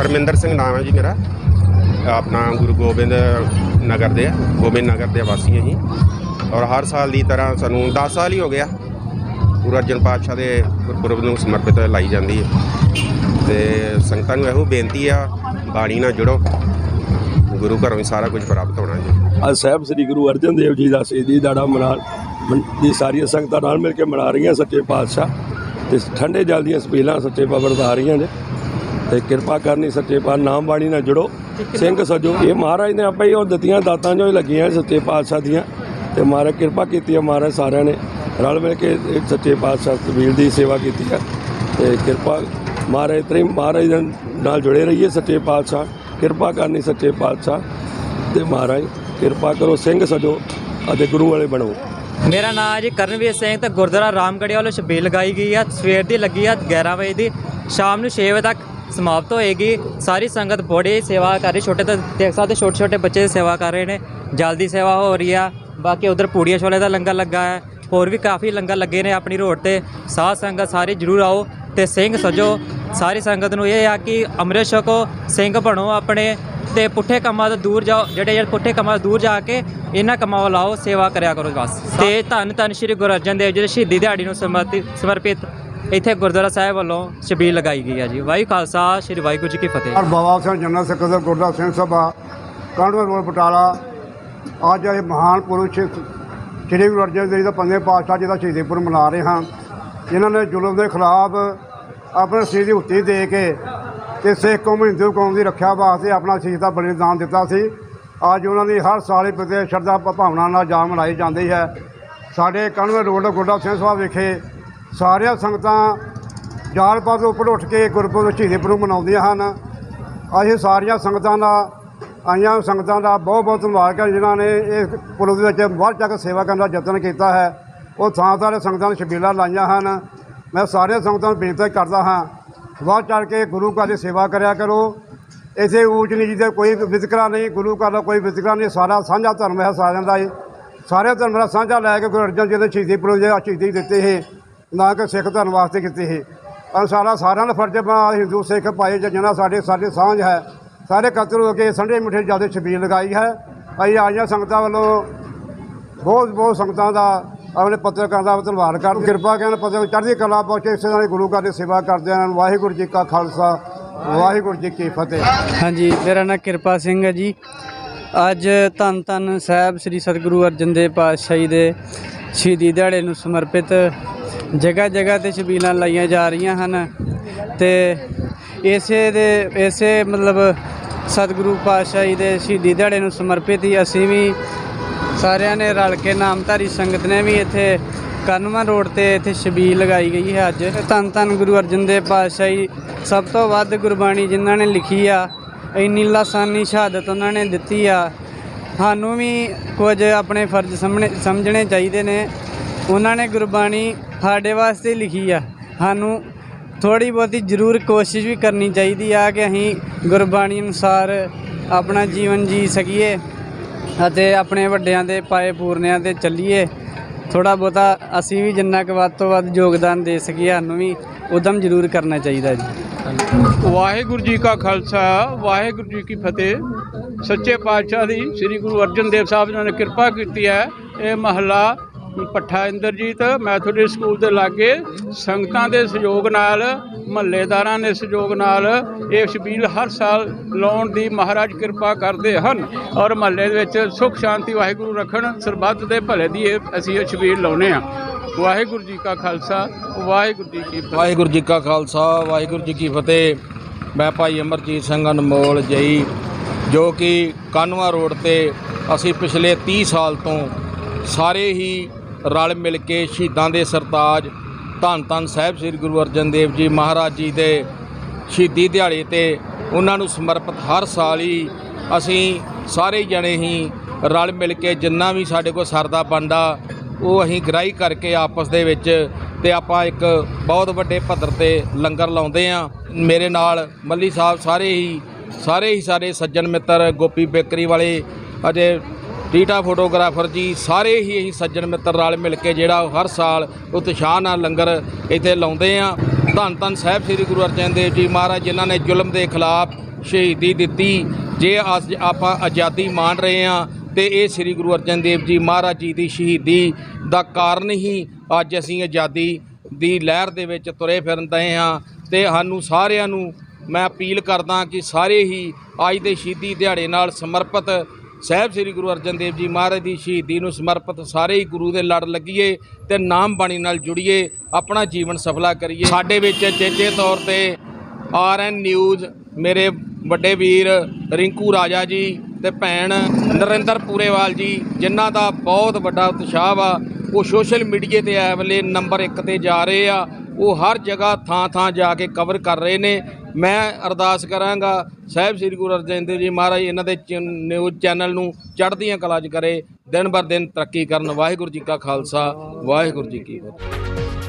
ਪਰਮਿੰਦਰ ਸਿੰਘ ਨਾਮ ਹੈ ਜੀ ਮੇਰਾ। ਆਪਣਾ ਗੁਰੂ ਗੋਬਿੰਦ ਨਗਰ ਦੇ ਆ, ਗੋਬਿੰਦ ਨਗਰ ਦੇ ਵਾਸੀ ਹਾਂ ਜੀ। ਔਰ ਹਰ ਸਾਲ ਦੀ ਤਰ੍ਹਾਂ ਸਾਨੂੰ 10 ਸਾਲ ਹੀ ਹੋ ਗਿਆ। ਗੁਰੂ ਅਰਜਨ ਪਾਤਸ਼ਾਹ ਦੇ ਗੁਰਪੁਰਬ ਨੂੰ ਸਮਰਪਿਤ ਲਾਈ ਜਾਂਦੀ ਹੈ। ਤੇ ਸੰਗਤਾਂ ਨੂੰ ਇਹੋ ਬੇਨਤੀ ਆ ਬਾਣੀ ਨਾਲ ਜੁੜੋ। ਗੁਰੂ ਘਰੋਂ ਹੀ ਸਾਰਾ ਕੁਝ ਪ੍ਰਾਪਤ ਹੋਣਾ ਜੀ। ਅੱਜ ਸਾਹਿਬ ਸ੍ਰੀ ਗੁਰੂ ਅਰਜਨ ਦੇਵ ਜੀ ਦਾ ਸ਼ਹੀਦੀ ਦਾੜਾ ਮਨਾ ਮਨ- ਦੀ ਸਾਰੀਆਂ ਸੰਗਤਾਂ ਨਾਲ ਮਿਲ ਕੇ ਮਨਾ ਰਹੀਆਂ ਸੱਚੇ ਪਾਤਸ਼ਾਹ। ਤੇ ਠੰਡੇ ਜਲ ਦੀਆਂ ਸਪੀਲਾਂ ਸੱਚੇ ਪਾਤਸ਼ਾਹ ਵਰਤਾ ਰਹੀਆਂ ਨੇ। ਤੇ ਕਿਰਪਾ ਕਰਨੀ ਸੱਚੇ ਪਾਤਸ਼ਾਹ, ਨਾਮ ਬਾਣੀ ਨਾਲ ਜੁੜੋ। ਸਿੰਘ ਸਜੋ। ਇਹ ਮਹਾਰਾਜ ਨੇ ਆਪਾਂ ਹੀ ਉਹ ਦਿੱਤੀਆਂ ਦਾਤਾਂ ਜੋ ਲੱਗੀਆਂ ਸੱਚੇ ਪਾਤਸ਼ਾਹ ਦੀਆਂ। ਤੇ ਮਹਾਰਾਜ ਕਿਰਪਾ ਕੀਤੀ ਹੈ ਮਹਾਰਾਜ ਸਾਰਿਆਂ ਨੇ। ਰਲ ਮਿਲ ਕੇ ਸੱਚੇ ਪਾਤਸ਼ਾਹ ਸਬੀਲ ਦੀ ਸੇਵਾ ਕੀਤੀ ਹੈ ਤੇ ਕਿਰਪਾ ਮਹਾਰਾਜ ਤਰੀ ਮਹਾਰਾਜ ਦੇ ਨਾਲ ਜੁੜੇ ਰਹੀਏ ਸੱਚੇ ਪਾਤਸ਼ਾਹ। ਕਿਰਪਾ ਕਰਨੀ ਸੱਚੇ ਪਾਤਸ਼ਾਹ। ਤੇ ਮਹਾਰਾਜ, ਕਿਰਪਾ ਕਰੋ ਸਿੰਘ ਸਜੋ ਅਤੇ ਗੁਰੂ ਵਾਲੇ ਬਣੋ। ਮੇਰਾ ਨਾਮ ਹੈ ਜੀ ਕਰਨਵੀਰ ਸਿੰਘ ਤੇ ਗੁਰਦੁਆਰਾ ਰਾਮਗੜ੍ਹੀ ਵੱਲੋਂ ਛਬੀਲ ਲਗਾਈ ਗਈ ਆ। ਸਵੇਰ ਦੀ ਲੱਗੀ ਆ 11 ਵਜੇ ਦੀ। ਸ਼ਾਮ ਨੂੰ 6 ਵਜੇ ਤੱਕ ਸਮਾਪਤ ਹੋਏਗੀ। ਸਾਰੀ ਸੰਗਤ ਬੜੀ ਸੇਵਾ ਕਰ ਰਹੀ। ਛੋਟੇ ਤੋਂ ਦੇਖ ਸਕਦੇ ਛੋਟੇ ਛੋਟੇ ਬੱਚੇ ਸੇਵਾ ਕਰ ਰਹੇ ਨੇ। ਜਲਦੀ ਸੇਵਾ ਹੋ ਰਹੀ ਆ। ਬਾਕੀ ਉਧਰ ਪੂੜੀਆਂ ਛੋਲੇ ਦਾ ਲੰਗਰ ਲੱਗਾ ਹੈ। ਹੋਰ ਵੀ ਕਾਫੀ ਲੰਗਰ ਲੱਗੇ ਨੇ ਆਪਣੀ ਰੋਡ ਤੇ। ਸਾਧ ਸੰਗਤ ਸਾਰੇ ਜਰੂਰ ਆਓ ਤੇ ਸਿੰਘ ਸਜੋ। ਸਾਰੀ ਸੰਗਤ ਨੂੰ ਇਹ ਆ ਕਿ ਅੰਮ੍ਰਿਤ ਛਕੋ, ਸਿੰਘ ਬਣੋ ਆਪਣੇ ਤੇ ਪੁੱਠੇ ਕੰਮਾਂ ਤੋਂ ਦੂਰ ਜਾਓ। ਜਿਹੜੇ ਜਿਹੜੇ ਪੁੱਠੇ ਕੰਮਾਂ ਤੋਂ ਦੂਰ ਜਾ ਕੇ ਇਹਨਾਂ ਕੰਮਾਂ ਵੱਲ ਆਓ, ਸੇਵਾ ਕਰਿਆ ਕਰੋ ਬਸ। ਤੇ ਧੰਨ ਧੰਨ ਸ਼੍ਰੀ ਗੁਰੂ ਅਰਜਨ ਦੇਵ ਜੀ ਦੇ ਸ਼ਹੀਦੀ ਦਿਹਾੜੀ ਨੂੰ ਸਮਰਪਿਤ ਸਮਰਪਿਤ ਇੱਥੇ ਗੁਰਦੁਆਰਾ ਸਾਹਿਬ ਵੱਲੋਂ ਛਬੀਲ ਲਗਾਈ ਗਈ ਹੈ ਜੀ। ਵਾਹਿ ਖਾਲਸਾ, ਸ਼੍ਰੀ ਵਾਹਿਗੁਰੂ ਜੀ ਕੀ ਫਤਿਹ। ਔਰ ਬਾਬਾ ਸਿੰਘ, ਜਨਰਲ ਸਕੱਤਰ, ਗੁਰਦਾਸ ਸਿੰਘ ਸਭਾ ਕਾਂਡਵਾ ਰੋਡ, ਬਟਾਲਾ। ਅੱਜ ਇਹ ਮਹਾਨ ਪੁਰਸ਼ ਸ੍ਰੀ ਗੁਰੂ ਅਰਜਨ ਦੇਵ ਜੀ ਦਾ ਪੰਜਵੇਂ ਪਾਤਸ਼ਾਹ ਜੀ ਦਾ ਸ਼ਹੀਦੀ ਪੁਰਬ ਮਨਾ ਰਹੇ ਹਾਂ। ਇਹਨਾਂ ਨੇ ਜ਼ੁਲਮ ਦੇ ਖਿਲਾਫ ਆਪਣੇ ਸਿਰ ਦੀ ਉੱਤੀ ਦੇ ਕੇ ਤੇ ਸਿੱਖ ਕੌਮ, ਹਿੰਦੂ ਕੌਮ ਦੀ ਰੱਖਿਆ ਵਾਸਤੇ ਆਪਣਾ ਸ਼ਹੀਦ ਦਾ ਬਲੀਦਾਨ ਦਿੱਤਾ ਸੀ। ਅੱਜ ਉਹਨਾਂ ਦੀ ਹਰ ਸਾਲ ਹੀ ਪ੍ਰਤੀ ਸ਼ਰਧਾ, ਭਾਵਨਾ ਨਾਲ ਜਾ ਮਨਾਈ ਜਾਂਦੀ ਹੈ। ਸਾਡੇ ਕਾਂਡਵਾ ਰੋਡ, ਗੁਰਦਾਸ ਸਿੰਘ ਸਾਹਿਬ ਵਿਖੇ ਸਾਰੀਆਂ ਸੰਗਤਾਂ ਜਾਲਪਾ ਤੋਂ ਉੱਪਰ ਉੱਠ ਕੇ ਗੁਰਪੁਰਬ ਸ਼ਹੀਦੀ ਪੁਰਬ ਮਨਾਉਂਦੀਆਂ ਹਨ। ਅਸੀਂ ਸਾਰੀਆਂ ਸੰਗਤਾਂ ਦਾ, ਆਈਆਂ ਸੰਗਤਾਂ ਦਾ ਬਹੁਤ ਬਹੁਤ ਧੰਨਵਾਦ ਕਰ ਜਿਨ੍ਹਾਂ ਨੇ ਇਸ ਪੁਰਬ ਦੇ ਵਿੱਚ ਵੱਧ ਚੜ੍ਹ ਕੇ ਸੇਵਾ ਕਰਨ ਦਾ ਯਤਨ ਕੀਤਾ ਹੈ। ਉਹ ਥਾਂ ਥਾਂ ਸੰਗਤਾਂ ਨੂੰ ਛਬੀਲਾਂ ਲਾਈਆਂ ਹਨ। ਮੈਂ ਸਾਰੀਆਂ ਸੰਗਤਾਂ ਨੂੰ ਬੇਨਤੀ ਕਰਦਾ ਹਾਂ, ਵੱਧ ਚੜ੍ਹ ਕੇ ਗੁਰੂ ਘਰ ਦੀ ਸੇਵਾ ਕਰਿਆ ਕਰੋ। ਇਸੇ ਊਚ ਨੀਚ ਦਾ ਕੋਈ ਵਿਤਕਰਾ ਨਹੀਂ, ਗੁਰੂ ਘਰ ਦਾ ਕੋਈ ਵਿਤਕਰਾ ਨਹੀਂ, ਸਾਰਾ ਸਾਂਝਾ ਧਰਮ ਹੈ ਸਾਰਿਆਂ ਦਾ ਇਹ। ਸਾਰੇ ਧਰਮ ਦਾ ਸਾਂਝਾ ਲੈ ਕੇ ਗੁਰੂ ਅਰਜਨ ਜੀ ਦੇ ਸ਼ਹੀਦੀ ਪੁਰਬ ਦੇ ਸ਼ਹੀਦੀ ਦਿੱਤੇ ਹੈ ਨਾ ਕਿ ਸਿੱਖ ਧਰਮ ਵਾਸਤੇ ਕੀਤੀ ਸੀ। ਪਰ ਸਾਰਾ ਸਾਰਿਆਂ ਦਾ ਫਰਜ਼ ਬਣਾ ਹਿੰਦੂ, ਸਿੱਖ ਭਾਈ ਜਿਹਨਾਂ ਸਾਡੇ ਸਾਡੇ ਸਾਂਝ ਹੈ। ਸਾਰੇ ਇਕੱਤਰ ਹੋ ਕੇ ਸੰਡੇ ਮਿੱਠੇ ਜਲਦੇ ਛਬੀਲ ਲਗਾਈ ਹੈ। ਅਸੀਂ ਆਈਆਂ ਸੰਗਤਾਂ ਵੱਲੋਂ ਬਹੁਤ ਬਹੁਤ ਸੰਗਤਾਂ ਦਾ ਆਪਣੇ ਪੱਤਰਕਾਰਾਂ ਦਾ ਧੰਨਵਾਦ ਕਰ ਕਿਰਪਾ ਕਰਨ ਪੱਤਰ ਚੜ੍ਹਦੀ ਕਲਾ ਪਹੁੰਚੇ, ਇਸੇ ਤਰ੍ਹਾਂ ਹੀ ਗੁਰੂ ਘਰ ਦੀ ਸੇਵਾ ਕਰਦੇ ਹਨ ਵਾਹਿਗੁਰੂ ਜੀ ਕਾ ਖਾਲਸਾ, ਵਾਹਿਗੁਰੂ ਜੀ ਕੀ ਫਤਿਹ। ਹਾਂਜੀ, ਮੇਰਾ ਨਾਮ ਕਿਰਪਾ ਸਿੰਘ ਹੈ ਜੀ। ਅੱਜ ਧੰਨ ਧੰਨ ਸਾਹਿਬ ਸ੍ਰੀ ਸਤਿਗੁਰੂ ਅਰਜਨ ਦੇਵ ਪਾਤਸ਼ਾਹੀ ਦੇ ਸ਼ਹੀਦੀ ਦਿਹਾੜੇ ਨੂੰ ਸਮਰਪਿਤ ਜਗ੍ਹਾ ਜਗ੍ਹਾ ਤੇ ਛਬੀਲਾਂ ਲਾਈਆਂ ਜਾ ਰਹੀਆਂ ਹਨ ਤੇ ਇਸੇ ਦੇ ਇਸੇ ਮਤਲਬ ਸਤਿਗੁਰੂ ਪਾਤਸ਼ਾਹੀ ਦੇ ਸ਼ਹੀਦੀ ਦਿਹਾੜੇ ਨੂੰ ਸਮਰਪਿਤ ਹੀ ਅਸੀਂ ਵੀ ਸਾਰਿਆਂ ਨੇ ਰਲ ਕੇ ਨਾਮਧਾਰੀ ਸੰਗਤ ਨੇ ਵੀ ਇੱਥੇ ਕਨਵਾ ਰੋਡ ਤੇ ਇੱਥੇ ਛਬੀਲ ਲਗਾਈ ਗਈ ਹੈ ਅੱਜ। ਧੰਨ ਧੰਨ ਗੁਰੂ ਅਰਜਨ ਦੇਵ ਪਾਤਸ਼ਾਹੀ, ਸਭ ਤੋਂ ਵੱਧ ਗੁਰਬਾਣੀ ਜਿਨ੍ਹਾਂ ਨੇ ਲਿਖੀ ਆ, ਇੰਨੀ ਲਾਸਾਨੀ ਸ਼ਹਾਦਤ ਉਹਨਾਂ ਨੇ ਦਿੱਤੀ ਆ। ਸਾਨੂੰ ਵੀ ਕੁਝ ਆਪਣੇ ਫਰਜ਼ ਸਾਹਮਣੇ ਸਮਝਣੇ ਚਾਹੀਦੇ ਨੇ। ਉਹਨਾਂ ਨੇ ਗੁਰਬਾਣੀ ਸਾਡੇ ਵਾਸਤੇ ਲਿਖੀ ਆ। ਸਾਨੂੰ ਥੋੜੀ ਬਹੁਤੀ ਜ਼ਰੂਰ ਕੋਸ਼ਿਸ਼ ਵੀ ਕਰਨੀ ਚਾਹੀਦੀ ਆ ਕਿ ਅਸੀਂ ਗੁਰਬਾਣੀ ਅਨੁਸਾਰ ਆਪਣਾ ਜੀਵਨ ਜੀ ਸਕੀਏ ਅਤੇ ਆਪਣੇ ਵੱਡਿਆਂ ਦੇ ਪਾਏ ਪੂਰਨਿਆਂ ਤੇ ਚੱਲੀਏ। ਥੋੜਾ ਬਹੁਤਾ ਅਸੀਂ ਵੀ ਜਿੰਨਾ ਕੁ ਵੱਧ ਤੋਂ ਵੱਧ ਯੋਗਦਾਨ ਦੇ ਸਕੀਏ, ਸਾਨੂੰ ਵੀ ਉਦਮ ਜ਼ਰੂਰ ਕਰਨਾ ਚਾਹੀਦਾ ਜੀ। ਵਾਹਿਗੁਰੂ ਜੀ ਕਾ ਖਾਲਸਾ, ਵਾਹਿਗੁਰੂ ਜੀ ਕੀ ਫਤਿਹ। ਸੱਚੇ ਪਾਤਸ਼ਾਹ ਦੀ ਸ੍ਰੀ ਗੁਰੂ ਅਰਜਨ ਦੇਵ ਸਾਹਿਬ ਜੀ ਨੇ ਕਿਰਪਾ ਕੀਤੀ ਹੈ, ਇਹ ਮਹੱਲਾ ਪੱਠਾ ਇੰਦਰਜੀਤ ਮੈਥੋਡਿਸਟ ਸਕੂਲ ਦੇ ਲਾਗੇ ਸੰਗਤਾਂ ਦੇ ਸਹਿਯੋਗ ਨਾਲ, ਮਹੱਲੇਦਾਰਾਂ ਦੇ ਸਹਿਯੋਗ ਨਾਲ ਇਹ ਛਬੀਲ ਹਰ ਸਾਲ ਲਾਉਣ ਦੀ ਮਹਾਰਾਜ ਕਿਰਪਾ ਕਰਦੇ ਹਨ ਔਰ ਮਹੱਲੇ ਦੇ ਵਿੱਚ ਸੁਖ ਸ਼ਾਂਤੀ, ਵਾਹਿਗੁਰੂ ਰੱਖਣ ਸਰਬੱਤ ਦੇ ਭਲੇ ਦੀ ਇਹ ਅਸੀਂ ਇਹ ਛਬੀਲ ਲਾਉਨੇ ਆ ਵਾਹਿਗੁਰੂ ਜੀ ਕਾ ਖਾਲਸਾ, ਵਾਹਿਗੁਰੂ ਜੀ ਕੀ ਫਤਿਹ। ਵਾਹਿਗੁਰੂ ਜੀ ਕਾ ਖਾਲਸਾ, ਵਾਹਿਗੁਰੂ ਜੀ ਕੀ ਫਤਿਹ। ਮੈਂ ਭਾਈ ਅਮਰਜੀਤ ਸਿੰਘ ਅਨਮੋਲ ਜਈ, ਜੋ ਕਿ ਕਾਨਵਾ ਰੋਡ ਤੇ ਅਸੀਂ ਪਿਛਲੇ 30 ਸਾਲ ਤੋਂ ਸਾਰੇ ਹੀ ਰਲ ਮਿਲ ਕੇ ਸ਼ਹੀਦਾਂ ਦੇ ਸਰਤਾਜ ਧੰਨ ਧੰਨ ਸਾਹਿਬ ਸ੍ਰੀ ਗੁਰੂ ਅਰਜਨ ਦੇਵ ਜੀ ਮਹਾਰਾਜ ਜੀ ਦੇ ਸ਼ਹੀਦੀ ਦਿਹਾੜੇ ਤੇ ਉਹਨਾਂ ਨੂੰ ਸਮਰਪਿਤ ਹਰ ਸਾਲ ਹੀ ਅਸੀਂ ਸਾਰੇ ਜਣੇ ਹੀ ਰਲ ਮਿਲ ਕੇ ਜਿੰਨਾ ਵੀ ਸਾਡੇ ਕੋਲ ਸਰਦਾ ਬਣਦਾ, ਉਹ ਅਸੀਂ ਗ੍ਰਾਈ ਕਰਕੇ ਆਪਸ ਦੇ ਵਿੱਚ ਤੇ ਆਪਾਂ ਇੱਕ ਬਹੁਤ ਵੱਡੇ ਪੱਧਰ ਤੇ ਲੰਗਰ ਲਾਉਂਦੇ ਆ ਮੇਰੇ ਨਾਲ ਮੱਲੀ ਸਾਹਿਬ ਸਾਰੇ ਹੀ ਸਾਰੇ ਹੀ ਸਾਰੇ ਸੱਜਣ ਮਿੱਤਰ, ਗੋਪੀ ਬੇਕਰੀ ਵਾਲੇ, ਅਜੇ ਟੀਟਾ ਫੋਟੋਗ੍ਰਾਫਰ ਜੀ, ਸਾਰੇ ਹੀ ਅਸੀਂ ਸੱਜਣ ਮਿੱਤਰ ਰਲ ਮਿਲ ਕੇ ਜਿਹੜਾ ਹਰ ਸਾਲ ਉਤਸ਼ਾਹ ਨਾਲ ਲੰਗਰ ਇੱਥੇ ਲਾਉਂਦੇ ਆ। ਧੰਨ ਧੰਨ ਸਾਹਿਬ ਸ੍ਰੀ ਗੁਰੂ ਅਰਜਨ ਦੇਵ ਜੀ ਮਹਾਰਾਜ, ਜਿਨ੍ਹਾਂ ਨੇ ਜ਼ੁਲਮ ਦੇ ਖਿਲਾਫ ਸ਼ਹੀਦੀ ਦਿੱਤੀ। ਜੇ ਅੱਜ ਆਪਾਂ ਆਜ਼ਾਦੀ ਮਾਣ ਰਹੇ ਹਾਂ, ਤੇ ਇਹ ਸ੍ਰੀ ਗੁਰੂ ਅਰਜਨ ਦੇਵ ਜੀ ਮਹਾਰਾਜ ਜੀ ਦੀ ਸ਼ਹੀਦੀ ਦਾ ਕਾਰਨ ਹੀ ਅੱਜ ਅਸੀਂ ਆਜ਼ਾਦੀ ਦੀ ਲਹਿਰ ਦੇ ਵਿੱਚ ਤੁਰੇ ਫਿਰਨ ਦਏ ਹਾਂ। ਤੇ ਸਾਨੂੰ ਸਾਰਿਆਂ ਨੂੰ ਮੈਂ ਅਪੀਲ ਕਰਦਾ ਕਿ ਸਾਰੇ ਹੀ ਅੱਜ ਦੇ ਸ਼ਹੀਦੀ ਦਿਹਾੜੇ ਨਾਲ ਸਮਰਪਿਤ ਸਾਹਿਬ ਸ੍ਰੀ ਗੁਰੂ ਅਰਜਨ ਦੇਵ ਜੀ ਮਹਾਰਾਜ ਦੀ ਸ਼ਹੀਦੀ ਨੂੰ ਸਮਰਪਿਤ ਸਾਰੇ ਹੀ ਗੁਰੂ ਦੇ ਲੜ ਲੱਗੀਏ ਤੇ ਨਾਮ ਬਾਣੀ ਨਾਲ ਜੁੜੀਏ, ਆਪਣਾ ਜੀਵਨ ਸਫਲਾ ਕਰੀਏ। ਸਾਡੇ ਵਿੱਚ ਚੇਚੇ ਤੌਰ ਤੇ ਆਰਐਨ ਨਿਊਜ਼ ਮੇਰੇ ਵੱਡੇ ਵੀਰ ਰਿੰਕੂ ਰਾਜਾ ਜੀ ਤੇ ਭੈਣ ਨਰਿੰਦਰ ਪੂਰੇਵਾਲ ਜੀ, ਜਿਨ੍ਹਾਂ ਦਾ ਬਹੁਤ ਵੱਡਾ ਉਤਸ਼ਾਹ ਵਾ, ਉਹ ਸੋਸ਼ਲ ਮੀਡੀਆ ਤੇ ਐ ਵੇਲੇ ਨੰਬਰ 1 ਤੇ ਜਾ ਰਹੇ ਆ। ਉਹ ਹਰ ਜਗ੍ਹਾ ਥਾਂ ਥਾਂ ਜਾ ਕੇ ਕਵਰ ਕਰ ਰਹੇ ਨੇ। ਮੈਂ ਅਰਦਾਸ ਕਰਾਂਗਾ, ਸਾਹਿਬ ਸ੍ਰੀ ਗੁਰੂ ਅਰਜਨ ਦੇਵ ਜੀ ਮਹਾਰਾਜ ਇਹਨਾਂ ਦੇ ਚ- ਨਿਊਜ਼ ਚੈਨਲ ਨੂੰ ਚੜ੍ਹਦੀਆਂ ਕਲਾ 'ਚ ਕਰੇ, ਦਿਨ ਬਰ ਦਿਨ ਤਰੱਕੀ ਕਰਨ। ਵਾਹਿਗੁਰੂ ਜੀ ਕਾ ਖਾਲਸਾ, ਵਾਹਿਗੁਰੂ ਜੀ ਕੀ ਫਤਿਹ।